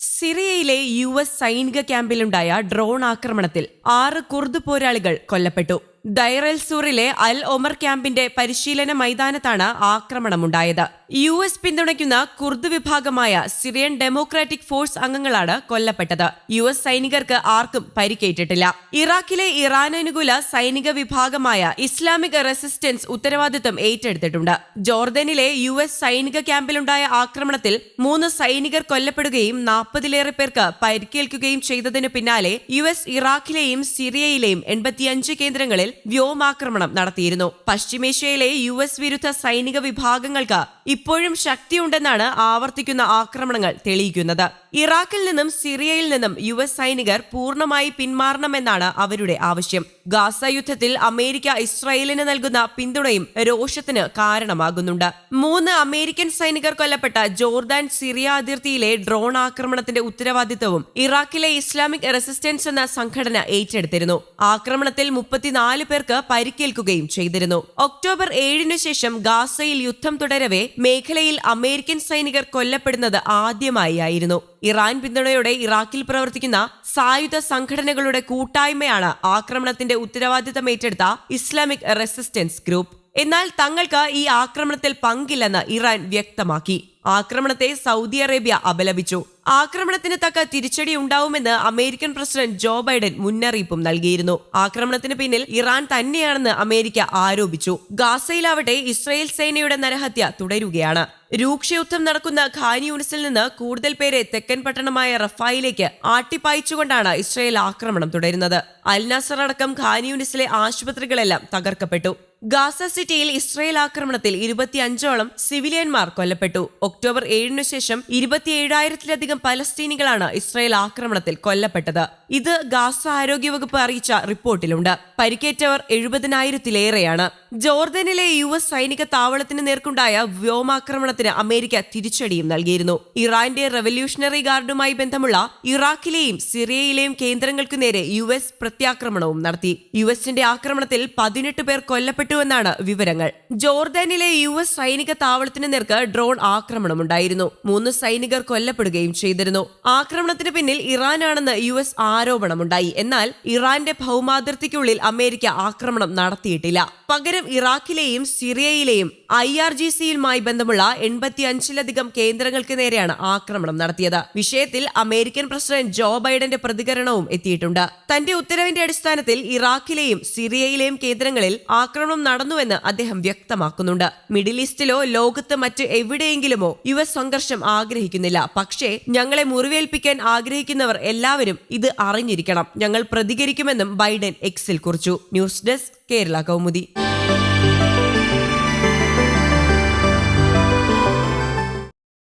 സിറിയയിലെ U S സൈനിക ക്യാമ്പിലുണ്ടായ drone ആക്രമണത്തിൽ ആറ് കുർദ് പോരാളികൾ കൊല്ലപ്പെട്ടു. ദൈറൽസൂറിലെ അൽ ഒമർ ക്യാമ്പിന്റെ പരിശീലന മൈതാനത്താണ് ആക്രമണമുണ്ടായത്. യു എസ് പിന്തുണയ്ക്കുന്ന കുർദ് വിഭാഗമായ സിറിയൻ ഡെമോക്രാറ്റിക് ഫോഴ്സ് അംഗങ്ങളാണ് കൊല്ലപ്പെട്ടത്. യു എസ് സൈനികർക്ക് ആർക്കും പരിക്കേറ്റിട്ടില്ല. ഇറാഖിലെ ഇറാനനുകൂല സൈനിക വിഭാഗമായ ഇസ്ലാമിക് റെസിസ്റ്റൻസ് ഉത്തരവാദിത്തം ഏറ്റെടുത്തിട്ടുണ്ട്. ജോർദനിലെ യു എസ് സൈനിക ക്യാമ്പിലുണ്ടായ ആക്രമണത്തിൽ മൂന്ന് സൈനികർ കൊല്ലപ്പെടുകയും നാൽപ്പതിലേറെ പേർക്ക് പരിക്കേൽക്കുകയും ചെയ്തതിനു പിന്നാലെ യു എസ് ഇറാഖിലെയും സിറിയയിലെയും എൺപത്തിയഞ്ച് കേന്ദ്രങ്ങളിൽ വ്യോമാക്രമണം നടത്തിയിരുന്നു. പശ്ചിമേഷ്യയിലെ യു എസ് വിരുദ്ധ സൈനിക വിഭാഗങ്ങൾക്ക് ഇപ്പോഴും ശക്തിയുണ്ടെന്നാണ് ആവർത്തിക്കുന്ന ആക്രമണങ്ങൾ തെളിയിക്കുന്നത്. ഇറാഖിൽ നിന്നും സിറിയയിൽ നിന്നും യു എസ് സൈനികർ പൂർണമായി പിന്മാറണമെന്നാണ് അവരുടെ ആവശ്യം. ഗാസ യുദ്ധത്തിൽ അമേരിക്ക ഇസ്രായേലിന് നൽകുന്ന പിന്തുണയും രോഷത്തിന് കാരണമാകുന്നുണ്ട്. മൂന്ന് അമേരിക്കൻ സൈനികർ കൊല്ലപ്പെട്ട ജോർദാൻ സിറിയ അതിർത്തിയിലെ ഡ്രോൺ ആക്രമണത്തിന്റെ ഉത്തരവാദിത്വവും ഇറാഖിലെ ഇസ്ലാമിക് റെസിസ്റ്റൻസ് എന്ന സംഘടന ഏറ്റെടുത്തിരുന്നു. ആക്രമണത്തിൽ മുപ്പത്തിനാല് പേർക്ക് പരിക്കേൽക്കുകയും ചെയ്തിരുന്നു. ഒക്ടോബർ ഏഴിനു ശേഷം ഗാസയിൽ യുദ്ധം തുടരവേ മേഖലയിൽ അമേരിക്കൻ സൈനികർ കൊല്ലപ്പെടുന്നത് ആദ്യമായി ആയിരുന്നു ഇറാൻ പിന്തുണയോടെ ഇറാഖിൽ പ്രവർത്തിക്കുന്ന സായുധ സംഘടനകളുടെ കൂട്ടായ്മയാണ് ആക്രമണത്തിന്റെ ഉത്തരവാദിത്തം ഏറ്റെടുത്ത ഇസ്ലാമിക് റെസിസ്റ്റൻസ് ഗ്രൂപ്പ്. എന്നാൽ തങ്ങൾക്ക് ഈ ആക്രമണത്തിൽ പങ്കില്ലെന്ന് ഇറാൻ വ്യക്തമാക്കി. ആക്രമണത്തെ സൗദി അറേബ്യ അപലപിച്ചു. ആക്രമണത്തിന് തക്ക തിരിച്ചടി ഉണ്ടാവുമെന്ന് അമേരിക്കൻ പ്രസിഡന്റ് ജോ ബൈഡൻ മുന്നറിയിപ്പും നൽകിയിരുന്നു. ആക്രമണത്തിന് പിന്നിൽ ഇറാൻ തന്നെയാണെന്ന് അമേരിക്ക ആരോപിച്ചു. ഗാസയിലാവട്ടെ ഇസ്രായേൽ സേനയുടെ നരഹത്യ തുടരുകയാണ്. രൂക്ഷയുദ്ധം നടക്കുന്ന ഖാൻ യൂണിസിൽ നിന്ന് കൂടുതൽ പേരെ തെക്കൻ പട്ടണമായ റഫായിലേക്ക് ആട്ടിപ്പായിച്ചുകൊണ്ടാണ് ഇസ്രായേൽ ആക്രമണം തുടരുന്നത്. അൽ നസർ അടക്കം ഖാൻ യൂണിസിലെ ആശുപത്രികളെല്ലാം തകർക്കപ്പെട്ടു. ഗാസ സിറ്റിയിൽ ഇസ്രായേൽ ആക്രമണത്തിൽ ഇരുപത്തിയഞ്ചോളം സിവിലിയന്മാർ കൊല്ലപ്പെട്ടു. ഒക്ടോബർ ഏഴിനു ശേഷം ഇരുപത്തിയേഴായിരത്തിലധികം പലസ്തീനികളാണ് ഇസ്രായേൽ ആക്രമണത്തിൽ കൊല്ലപ്പെട്ടത്. ഇത് ഗാസ ആരോഗ്യവകുപ്പ് അറിയിച്ച റിപ്പോർട്ടിലുണ്ട്. പരിക്കേറ്റവർ എഴുപതിനായിരത്തിലേറെയാണ്. ജോർദനിലെ യു എസ് സൈനിക താവളത്തിന് നേർക്കുണ്ടായ വ്യോമാക്രമണത്തിന് അമേരിക്ക തിരിച്ചടിയും നൽകിയിരുന്നു. ഇറാന്റെ റവല്യൂഷണറി ഗാർഡുമായി ബന്ധമുള്ള ഇറാഖിലെയും സിറിയയിലെയും കേന്ദ്രങ്ങൾക്കു നേരെ യു എസ് പ്രത്യാക്രമണവും നടത്തി. യു എസിന്റെ ആക്രമണത്തിൽ പതിനെട്ട് പേർ കൊല്ലപ്പെട്ടുവെന്നാണ് വിവരങ്ങൾ. ജോർദാനിലെ യു എസ് സൈനിക താവളത്തിന് നേർക്ക് ഡ്രോൺ ആക്രമണം ഉണ്ടായിരുന്നു മൂന്ന് സൈനികർ കൊല്ലപ്പെടുകയും ചെയ്തിരുന്നു. ആക്രമണത്തിന് പിന്നിൽ ഇറാനാണെന്ന് യു എസ് ആരോപണമുണ്ടായി. എന്നാൽ ഇറാന്റെ ഭൗമാതിർത്തിക്കുള്ളിൽ അമേരിക്ക ആക്രമണം നടത്തിയിട്ടില്ല. പകരം ഇറാഖിലെയും സിറിയയിലെയും ഐ ആർ ജി സിയുമായി ബന്ധമുള്ള എൺപത്തി അഞ്ചിലധികം കേന്ദ്രങ്ങൾക്ക് നേരെയാണ് ആക്രമണം നടത്തിയത്. വിഷയത്തിൽ അമേരിക്കൻ പ്രസിഡന്റ് ജോ ബൈഡന്റെ പ്രതികരണവും എത്തിയിട്ടുണ്ട്. തന്റെ ഉത്തരവിന്റെ അടിസ്ഥാനത്തിൽ ഇറാഖിലെയും സിറിയയിലെയും കേന്ദ്രങ്ങളിൽ ആക്രമണം നടന്നുവെന്ന് അദ്ദേഹം വ്യക്തമാക്കുന്നുണ്ട്. മിഡിൽ ഈസ്റ്റിലോ ലോകത്ത് മറ്റ് എവിടെയെങ്കിലുമോ യു എസ് സംഘർഷം ആഗ്രഹിക്കുന്നില്ല. പക്ഷേ ഞങ്ങളെ മുറിവേൽപ്പിക്കാൻ ആഗ്രഹിക്കുന്നവർ എല്ലാവരും ഇത് അറിഞ്ഞിരിക്കണം. ഞങ്ങൾ പ്രതികരിക്കുമെന്നും ബൈഡൻ എക്സിൽ കുറിച്ചു. News desk Kerala Kaumudi.